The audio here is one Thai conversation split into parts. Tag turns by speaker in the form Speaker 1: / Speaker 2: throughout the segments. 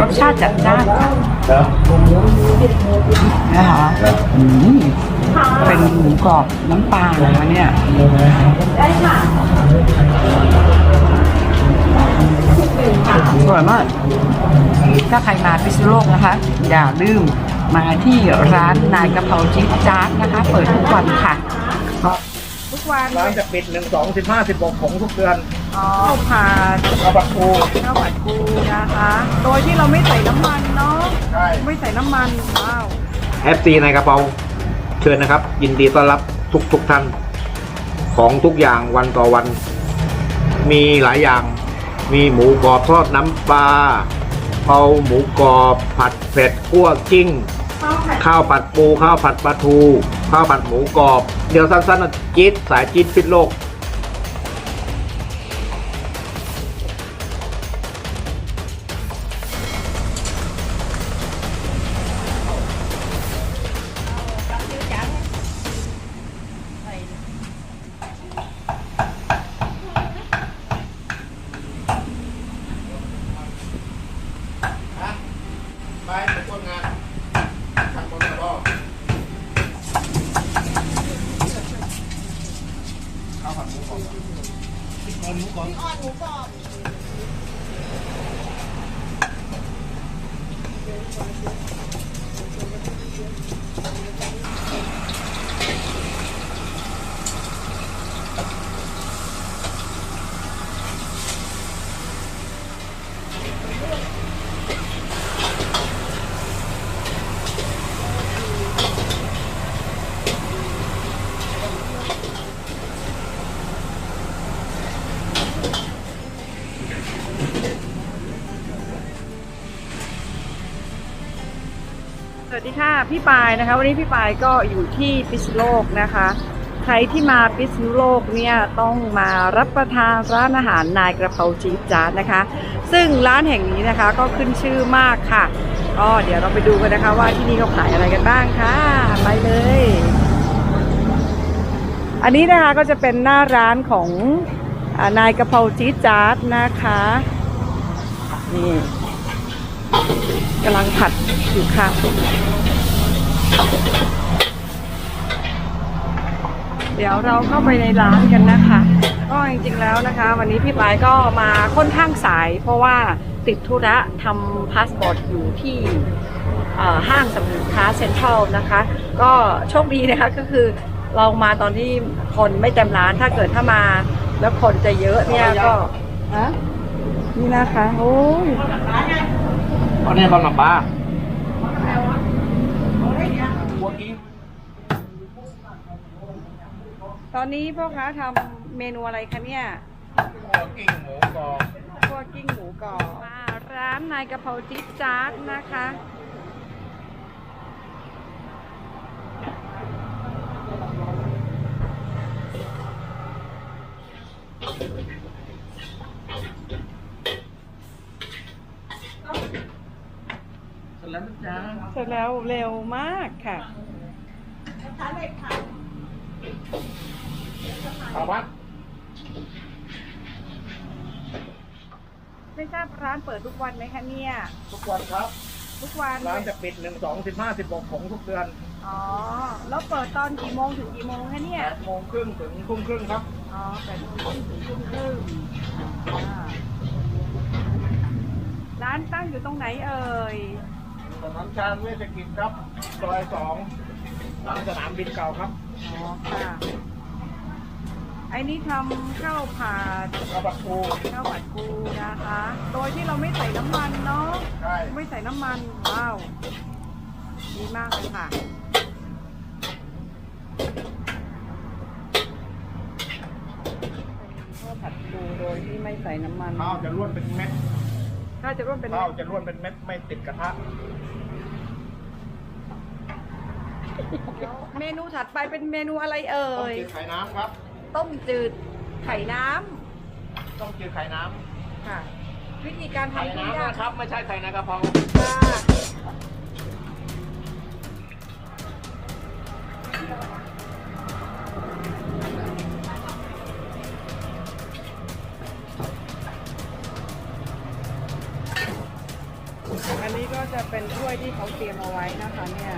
Speaker 1: รสชาติจัดจ้าน
Speaker 2: ครับ
Speaker 1: นะคะอืมเป็นหมูกรอบน้ำปลาอะไรวะเนี่ยอร่อยมาก ถ้าใครมาพิษณุโลกนะคะ อย่าลืมมาที่ร้านนายกะเพราจิ๊บจ๊าดนะคะ เปิดทุกวันค่ะ ทุกวัน
Speaker 2: ร้านจะปิดหนึ่งสองสิบห้าสิบหกของทุกเดือน
Speaker 1: อ๋อผ่า
Speaker 2: เอาบัตรครู
Speaker 1: ข้าวผัดปูนะคะ โดยที่เราไม่ใส่น้ำมันเนาะ
Speaker 2: ใช่
Speaker 1: ไม่ใส่น้ำมันว้าว
Speaker 2: แอฟซีในกระเป๋าเชิญนะครับ ยินดีต้อนรับทุกทุกท่านของทุกอย่างวันต่อวัน มีหลายอย่าง มีหมูกรอบทอดน้ำปลาเอาหมูกรอบผัดเผ็ดคั่วกิ้ง ข้าวผัดปู ข้าวผัดปลาทู ข้าวผัดหมูกรอบ เดี๋ยวสั้นๆนะจี๊ดสายจี๊ดพิษโลก ไปไปคนงานทำคนกระบอกข้าวผัดหมูกรอบพริกอ่อนหมูกรอบพริกอ่อนหมูกรอบ
Speaker 1: สวัสดีค่ะ พี่ปายนะคะ วันนี้พี่ปายก็อยู่ที่พิษณุโลกนะคะ ใครที่มาพิษณุโลกเนี่ยต้องมารับประทานร้านอาหารนายกระเพราจีจาดนะคะ ซึ่งร้านแห่งนี้นะคะก็ขึ้นชื่อมากค่ะก็เดี๋ยวเราไปดูกันนะคะว่าที่นี่เขาขายอะไรกันบ้างค่ะ ไปเลย อันนี้นะคะก็จะเป็นหน้าร้านของอนายกระเพราจีจาดนะคะนี่ กำลังผัดอยู่ค่ะเดี๋ยวเราเข้าไปในร้านกันนะคะ ก็จริงๆแล้วนะคะ วันนี้พี่ปายก็มาค่อนข้างสาย เพราะว่าติดธุระทำพาสปอร์ตอยู่ที่เอ่อห้างสรรพสินค้าเซ็นทรัลนะคะ ก็โชคดีนะคะก็คือเรามาตอนที่คนไม่เต็มร้านถ้าเกิดถ้ามาแล้วคนจะเยอะเนี่ยก็ฮะนี่นะคะ โอ้ย
Speaker 2: อันนี้ข้าวหน้าปลาหัวกิ้ง
Speaker 1: ตอนนี้พ่อค้าทำเมนูอะไรคะเนี่ย
Speaker 2: หัวกิ้งหมูกรอบ
Speaker 1: คั่วกิ้งหมูกรอบมาร้านนายกะเพราจิ๊ดจ๊าดนะคะ
Speaker 2: แล้วนะจ๊ะ
Speaker 1: เสร็จแล้วเร็วมากค่ะ
Speaker 2: เอาวัด
Speaker 1: ไม่ทราบร้านเปิดทุกวันไหมคะเนี่ย
Speaker 2: ทุกวันครับ
Speaker 1: ทุกวัน
Speaker 2: ร้านจะปิดหนึ่งสองสิบห้าสิบหกของทุกเดือน
Speaker 1: อ๋อ แล้วเปิดตอนกี่โมงถึงกี่โมงคะเนี่ย
Speaker 2: แปดโมงครึ่งถึงทุ่มครึ่งครับ
Speaker 1: อ๋อแปดโมงครึ่งถึงทุ่มครึ่งอ่าร้านตั้งอยู่ตรงไหนเอ่ย
Speaker 2: ถนนชาญเวชกิจครับ ซอยสองหลังสนามบินเก่าครับ
Speaker 1: อ๋อค่ะ ไอ้นี่ทำข้าวผัด
Speaker 2: ข้าวผัดปู
Speaker 1: ข้าวผัดปูนะคะ โดยที่เราไม่ใส่น้ำมันเนาะ
Speaker 2: ใช่
Speaker 1: ไม่ใส่น้ำมัน ว้าว ดีมากเลยค่ะ ข้าวผัดปูโดยที่ไม่ใส่น้ำมัน
Speaker 2: ข้าวจะล้วนเป็นเม็ด
Speaker 1: ถ้าจะร่วมเป็น
Speaker 2: ข้าวจะล้วนเป็นเม็ดไม่ติดกระทะ
Speaker 1: เมนูถัดไปเป็นเมนูอะไรเอ่
Speaker 2: ต้ม
Speaker 1: ย
Speaker 2: จืดไข่น้ำครับ
Speaker 1: ต้มจืดไข่น้
Speaker 2: ต้มจืดไข่น้ำ
Speaker 1: ค่ะ วิธีการำ
Speaker 2: ไข่
Speaker 1: ทำที่
Speaker 2: น้ำ
Speaker 1: ยาก
Speaker 2: นะครับ ไม่ใช่ไข่นากระเพรา
Speaker 3: จะเป็นถ้วยที่เขาเตรียมเอาไว้นะคะเนี่ย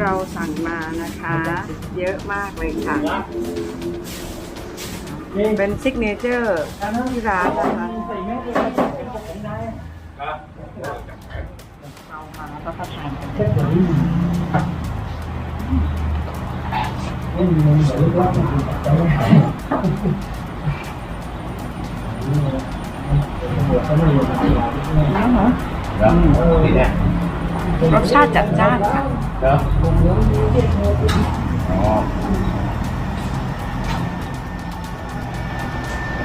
Speaker 3: เราสั่งมานะคะ เยอะมากเลยค่ะ เป็นซิกเนเจอร์ที่ร้านนะคะเรามารับประทานกันร สชาติจัดจ้านค่ะ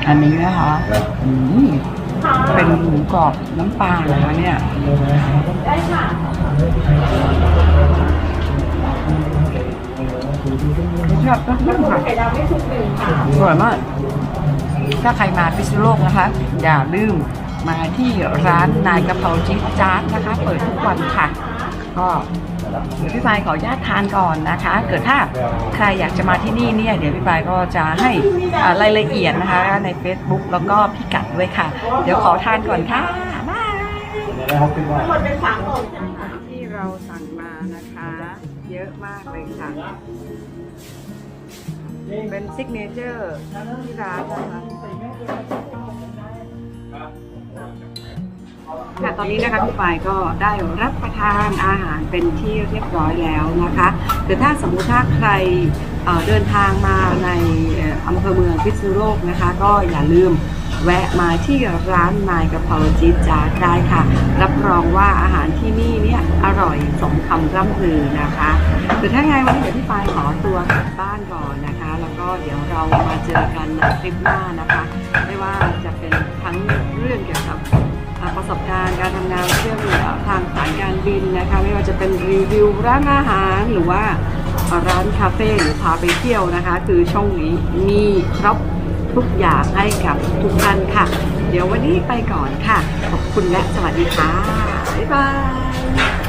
Speaker 3: อันนี้นะคะอืมเป็นหมูกรอบน้ำปลานะคะเนี่ยชอบมากค่ะสวยมาก ถ้าใครมาพิษณุโลกนะคะ อย่าลืมมาที่ร้านนายกะเพราจิ๊ดจ๊าดนะคะ เปิดทุกวันค่ะ ก็เดี๋ยวพี่ปายขออนุญาตทานก่อนนะคะ เกิดถ้าใครอยากจะมาที่นี่เนี่ยเดี๋ยวพี่ปายก็จะให้รายละเอียดนะคะ ใน Facebook แล้วก็พิกัดด้วยค่ะ เดี๋ยวขอทานก่อนค่ะบายที่เราสั่งมานะคะ เยอะมากเลยค่ะ เป็นซิกเนเจอร์ที่ร้านนะคะ ค่ะตอนนี้นะคะพี่ปายก็ได้รับประทานอาหารเป็นที่เรียบร้อยแล้วนะคะแต่ถ้าสมมุติถ้าใครเเดินทางมาในอำเภอเมืองพิษณุโลกนะคะ ก็อย่าลืมแวะมาที่ร้านนายกะเพราจีจาได้ค่ะ รับรองว่าอาหารที่นี่เนี่ยอร่อยสมคำร่ำลือนะคะคือถ้าไงวันนี้เดี๋ยวพี่ปายขอตัวกลับบ้านก่อนนะคะ แล้วก็เดี๋ยวเรามาเจอกันในคลิปหน้านะคะ ไม่ว่าจะเป็นทั้งเรื่องเกี่ยวกับ ประสบการณ์การทำงานเชื่อมทางสายการบินนะคะ ไม่ว่าจะเป็นรีวิวร้านอาหารหรือว่าร้านคาเฟ่หรือพาไปเที่ยวนะคะ คือช่องนี้มีครบทุกอย่างให้กับทุกท่านค่ะ เดี๋ยววันนี้ไปก่อนค่ะ ขอบคุณและสวัสดีค่ะ บ๊ายบาย